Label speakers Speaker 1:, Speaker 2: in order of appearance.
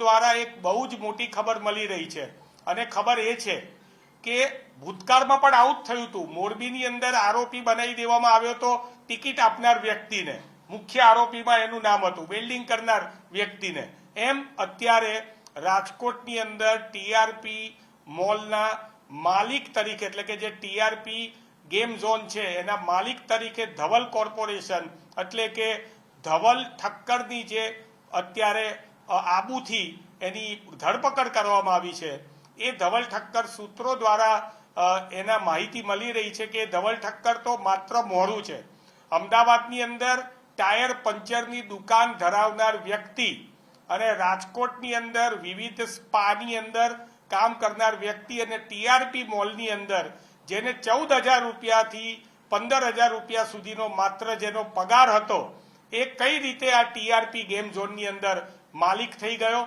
Speaker 1: દ્વારા એક બહુ જ મોટી ખબર મળી રહી છે. અને ખબર એ છે કે ભૂતકાળમાં પણ આવું જ થયું હતું. મોરબીની અંદર આરોપી બનાવી દેવામાં આવ્યો તો ટિકિટ આપનાર વ્યક્તિને, મુખ્ય આરોપીમાં એનું નામ હતું, વેલ્ડિંગ કરનાર વ્યક્તિને. એમ અત્યારે રાજકોટની અંદર ટીઆરપી મોલના માલિક તરીકે, એટલે કે જે ટીઆરપી ગેમ ઝોન છે, એના માલિક તરીકે ધવલ કોર્પોરેશન, એટલે કે ધવલ ઠક્કરની જે અત્યારે આબુથી એની ધરપકડ કરવામાં આવી છે. એ ધવલ ઠક્કર સૂત્રો દ્વારા એના માહિતી મળી રહી છે કે ધવલ ઠક્કર તો માત્ર મોડું છે. અમદાવાદની અંદર ટાયર પંચરની દુકાન ધરાવનાર વ્યક્તિ અને રાજકોટની અંદર વિવિધ સ્પાની અંદર કામ કરનાર વ્યક્તિ અને ટીઆરપી મોલની અંદર, જેને ચૌદ હજાર રૂપિયાથી પંદર હજાર રૂપિયા સુધીનો માત્ર જેનો પગાર હતો એ કઈ રીતે આ ટીઆરપી ગેમ ઝોનની અંદર માલિક થઈ ગયો?